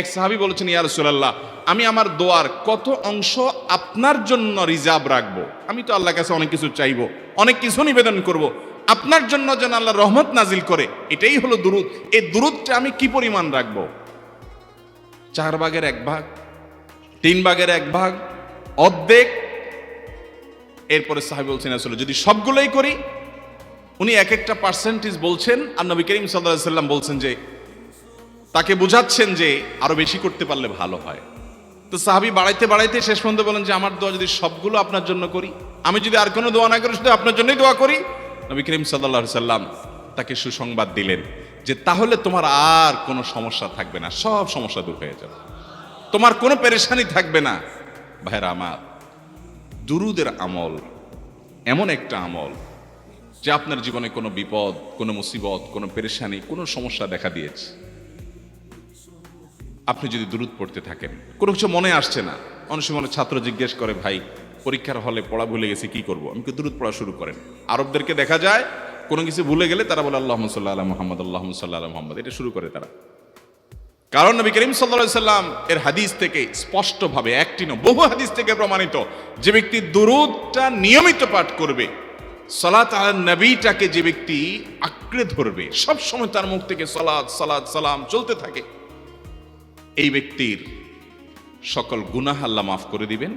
এক সাহাবি বলেছেন, ইয়া রাসূলুল্লাহ, আমি আমার দোয়ার কত অংশ আপনার জন্য রিজার্ভ রাখব? আমি তো আল্লাহর কাছে অনেক কিছু চাইব, অনেক কিছু নিবেদন করব। আপনার জন্য যেন আল্লাহ রহমত নাজিল করে, এটাই হলো দুরুদ। এই দুরুদটা আমি কি পরিমাণ রাখব? চার ভাগের এক ভাগ, তিন ভাগের এক ভাগ, অর্ধেক। এরপরে সাহেব বলছেন আসলে যদি সবগুলোই করি? উনি এক একটা পার্সেন্টেজ বলছেন, আর নবী করিম সাল্লাহ সাল্লাম বলছেন যে তাকে বুঝাচ্ছেন যে আরও বেশি করতে পারলে ভালো হয়। তো সাহাবি বাড়াইতে বাড়াইতে শেষ পর্যন্ত বলেন যে, আমার দোয়া যদি সবগুলো আপনার জন্য করি, আমি যদি আর কোনো দোয়া না করি, শুধু আপনার জন্যই দোয়া করি? নবী করিম সাল্লাহ সাল্লাম তাকে সুসংবাদ দিলেন যে, তাহলে তোমার আর কোনো সমস্যা থাকবে না, সব সমস্যা দূর হয়ে যাবে। তোমার কোনো পেরেশানি থাকবে না। ভাইরা আমার, দুরুদের আমল এমন একটা আমল যে আপনার জীবনে কোনো বিপদ, কোনো মুসিবত, কোনো পেরেশানি, কোনো সমস্যা দেখা দিয়েছে। আপনি যদি দূরত পড়তে থাকেন। কোনো কিছু মনে আসছে না। অনেক সময় ছাত্র জিজ্ঞেস করে, ভাই, পরীক্ষার হলে পড়া ভুলে গেছি, কি করব? আমি দূরত পড়া শুরু করেন? আরবদেরকে দেখা যায়, কোনো কিছু ভুলে গেলে তারা বলে আল্লাহ সাল্লাহ আল্লাহ মোহাম্মদ আল্লাহ সাল্লাহ মোহাম্মদ। এটা শুরু করে তারা। কারণ নবী করিম সাল্লা সাল্লাম এর হাদিস থেকে স্পষ্টভাবে একটি নয়, বহু হাদিস থেকে প্রমাণিত যে ব্যক্তি দুরুদটা নিয়মিত পাঠ করবে, সালাত আল নবীটাকে যে ব্যক্তি আঁকড়ে ধরবে সব সময় তার মুখ থেকে সালাদ সালাদ সালাম চলতে থাকে। এই ব্যক্তির সকল গুনাহ আল্লাহ মাফ করে দিবেন।